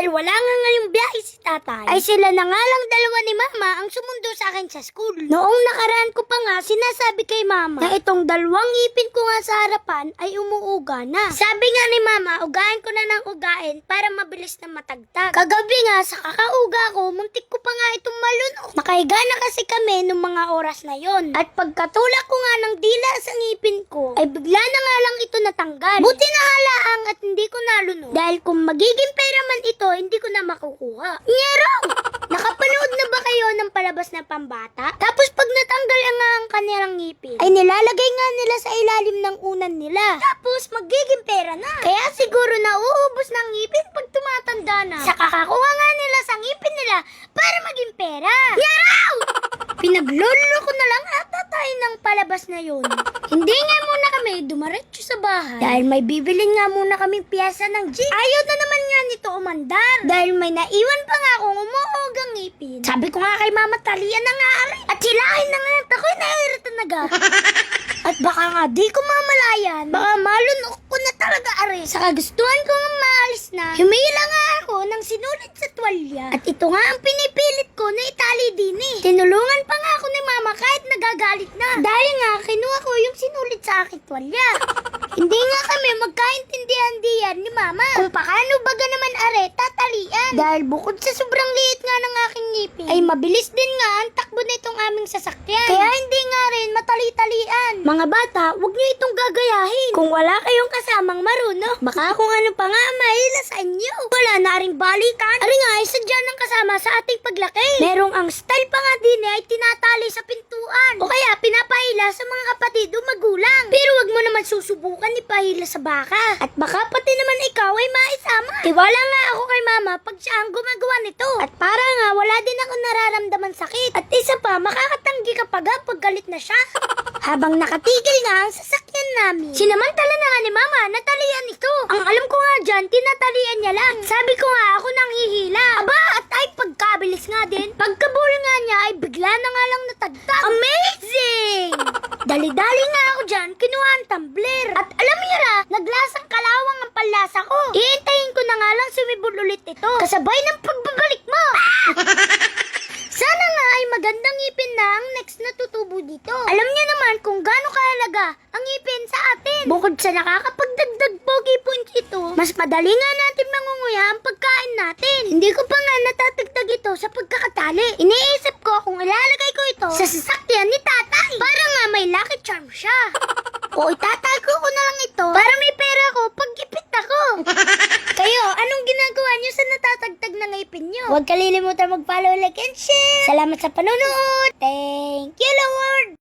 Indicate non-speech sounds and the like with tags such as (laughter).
Dahil wala nga ngayong biyahe si tatay, ay sila na nga lang dalawa ni mama ang sumundo sa akin sa school. Noong nakaraan ko pa nga, sinasabi kay mama na itong dalawang ngipin ko nga sa harapan ay umuuga na. Sabi nga ni mama, ugain ko na ng ugain para mabilis na matagtag. Kagabi nga, sa kakauga ko, muntik ko pa nga itong malunok. Nakahiga na kasi kami nung mga oras na yon. At pagkatulak ko nga ng dila sa ngipin ko, ay bigla na nga lang ito natanggal. Buti na halaang at hindi ko nalunok. Dahil kung magiging pera man ito, hindi ko na makukuha. Nyerong! (laughs) Nakapanood na ba kayo ng palabas na pambata? Tapos pag natanggal ang nga ang kanilang ngipin, ay nilalagay nga nila sa ilalim ng unan nila. Tapos magiging pera na. Kaya siguro na uubos ng ngipin pag tumatanda na. Sa kakakuha nga nila sa ngipin nila para maging pera. Yaraw! Pinaglolo ko na lang ata tayo ng palabas na yun. Hindi nga muna kami dumaretso sa bahay. Dahil may bibilin nga muna kami piyesa ng jeep. Ayaw na naman nga nito umandar. Dahil may naiwan pa nga akong umuhog ang ngipin. Sabi ko nga kay mama, talian na nga ari. At silahin na nga. Ako'y nairita na ga. (laughs) At baka nga di ko mamalayan. Baka malunok ko na talaga ari. Sa kagustuhan ko nga maalis na, humila nga ako ng sinulit sa tuwalya. At ito nga ang pinipilit ko na itali din eh. Tinulungan pa nga ako ni mama kahit nagagalit na. Dahil nga, kinuha ko yung sinulit sa aking tuwalya. (laughs) Hindi nga kami magkaintindihan diyan ni mama. Kung paano baga naman are, tatalian. Dahil bukod sa sobrang liit nga ng aking ngipin, ay mabilis din nga ang takbo nitong aming sasakyan. Kaya hindi nga rin matali-talian. Mga bata, huwag niyo itong gagayahin. Kung wala kayong kasamang marunong, baka kung ano pa nga mahila sa inyo. Wala na ring balikan. Ari nga, kasama sa ating paglaki. Merong ang style pa nga din eh, ay tinatali sa pintuan. O kaya pinapahila sa mga kapatid o magulang. Pero wag mo naman susubukan ipahila sa baka. At baka pati naman ikaw ay maisama. Tiwala nga ako kay mama pag siya ang gumagawa nito. At para nga wala din ako nararamdaman sakit. At isa pa, makakatanggi ka pa pag galit na siya. (laughs) Habang nakatigil nga ang sasakyan namin. Sinamantala na nga ni mama, natalian ito. Ang alam ko nga dyan, tinatalian niya lang. Sabi ko nga, ako nang hihila. Aba, at ay pagkabilis nga din. Pagkabul nga niya, ay bigla na nga lang natagtag. Amazing! (laughs) Dali-dali nga ako dyan, kinuha ang tumbler. At alam niyo na, naglasang kalawang ang palasa ko. Iintayin ko na nga lang sumibol ulit ito. Kasabay ng pagbabalik mo. (laughs) Sana nga ay magandang ngipin na ang next na tutubo dito. Alam niyo naman kung gaano kahalaga ang ngipin sa atin. Bukod sa nakakapagdagdag pogi points ito, mas madali nga natin mangunguya ang pagkain natin. Hindi ko pa nga natatagtag ito sa pagkakatali. Iniisip ko kung ilalagay ko ito sa sasakyan ni tatay. Para nga may lucky charm siya. (laughs) o itatago ko na lang ito para may pera ko pag gipit ako. (laughs) Kayo, anong ginagawa niyo sa natatagtag na ngipin niyo? Huwag kalilimutan mag-follow, like, and share. Salamat sa panonood. Thank you, Lord.